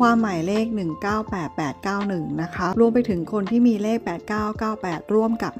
ความหมายเลข 198891 นะคะ รวมไปถึงคนที่มีเลข 8998 ร่วมกับ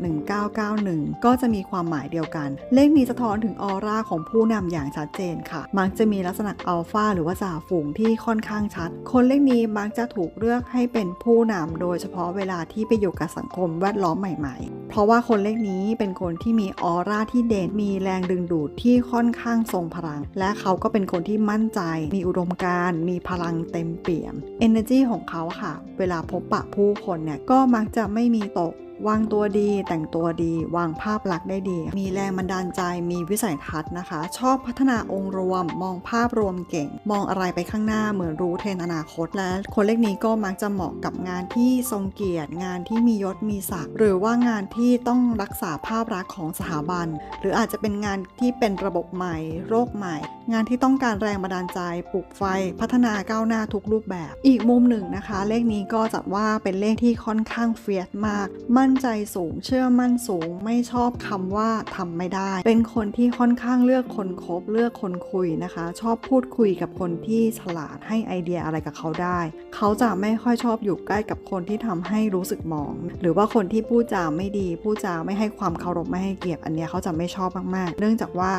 1991 ก็จะมีความหมายเดียวกัน เลขนี้สะท้อนถึงออร่าของผู้นำอย่างชัดเจนค่ะ มักจะมีลักษณะอัลฟาหรือว่าจ่าฝูงที่ค่อนข้างชัด คนเลขนี้มักจะถูกเลือกให้เป็นผู้นำโดยเฉพาะเวลาที่ไปอยู่กับสังคมแวดล้อมใหม่ ๆ เพราะว่าคนเลขนี้เป็นคนที่มีออร่าที่เด่นมีแรงดึงดูดที่ค่อนข้างทรงพลัง และเขาก็เป็นคนที่มั่นใจ มีอุดมการณ์มีพลังเต็มเปี่ยม energy ของเขาค่ะ เวลาพบปะผู้คนเนี่ยก็มักจะไม่มีตก วางตัวดีแต่งตัวดี วางภาพลักษณ์ได้ดี มีแรงบันดาลใจมีวิสัยทัศน์นะคะ ชอบพัฒนาองค์รวม มองภาพรวมเก่ง มองอะไรไปข้างหน้าเหมือนรู้เทรนอนาคต และคนเลขนี้ก็มักจะเหมาะกับงานที่ทรงเกียรติ งานที่มียศมีศักดิ์หรือว่างานที่ต้องรักษาภาพลักษณ์ของสถาบัน หรืออาจจะเป็นงานที่เป็นระบบใหม่ โรคใหม่ งานที่ต้องการแรงบันดาลใจปลุกไฟ พัฒนาก้าวหน้าทุกรูปแบบ อีกมุมหนึ่งนะคะ เลขนี้ก็จัดว่าเป็นเลขที่ค่อนข้างเฟียสมากมั่นใจสูง เชื่อมั่นสูง ไม่ชอบคำว่าทำไม่ได้ เป็นคนที่ค่อนข้างเลือกคนคบเลือกคนคุยนะคะ ชอบพูดคุยกับคนที่ฉลาดให้ไอเดียอะไรกับเขาได้ เขาจะไม่ค่อยชอบอยู่ใกล้กับคนที่ทำให้รู้สึกหมอง หรือว่าคนที่พูดจาไม่ดี พูดจาไม่ให้ความเคารพไม่ให้เกียรติอันเนี้ยเขาจะไม่ชอบมากๆ เนื่องจากว่า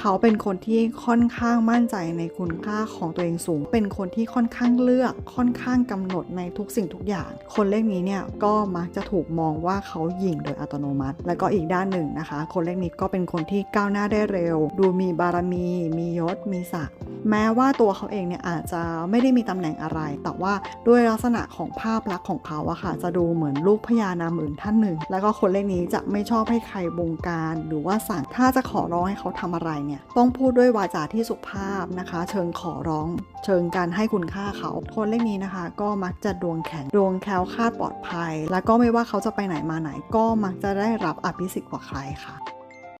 เขาเป็นคนที่ค่อนข้างมั่นใจในคุณค่าของตัวเองสูง เป็นคนที่ค่อนข้างเลือก ค่อนข้างกำหนดในทุกสิ่งทุกอย่าง คนเลขนี้เนี่ยก็มักจะถูกมองว่าเขาหยิ่งโดยอัตโนมัติ แล้วก็อีกด้านหนึ่งนะคะ คนเลขนี้ก็เป็นคนที่ก้าวหน้าได้เร็ว ดูมีบารมี มียศ มีศักดิ์ แม้ว่าตัวเขาเองเนี่ยอาจจะไม่ได้มีตำแหน่งอะไร แต่ว่าด้วยลักษณะของภาพลักษณ์ของเขาอะค่ะ จะดูเหมือนลูกพญานาคอื่นท่านหนึ่ง แล้วก็คนเลขนี้จะไม่ชอบให้ใครบงการ หรือว่าสั่งถ้าจะขอร้องให้เขาทำอะไรเนี่ย ต้องพูดด้วยวาจาที่สุภาพนะคะ เชิงขอร้อง เชิงการให้คุณค่าเขา คนเลขนี้นะคะ ก็มักจะดวงแข็งดวงแคล้วคลาดปลอดภัย แล้วก็ไม่ว่าเขาจะไปไหนมาไหนก็มักจะได้รับอภิสิทธิ์กว่าใครค่ะ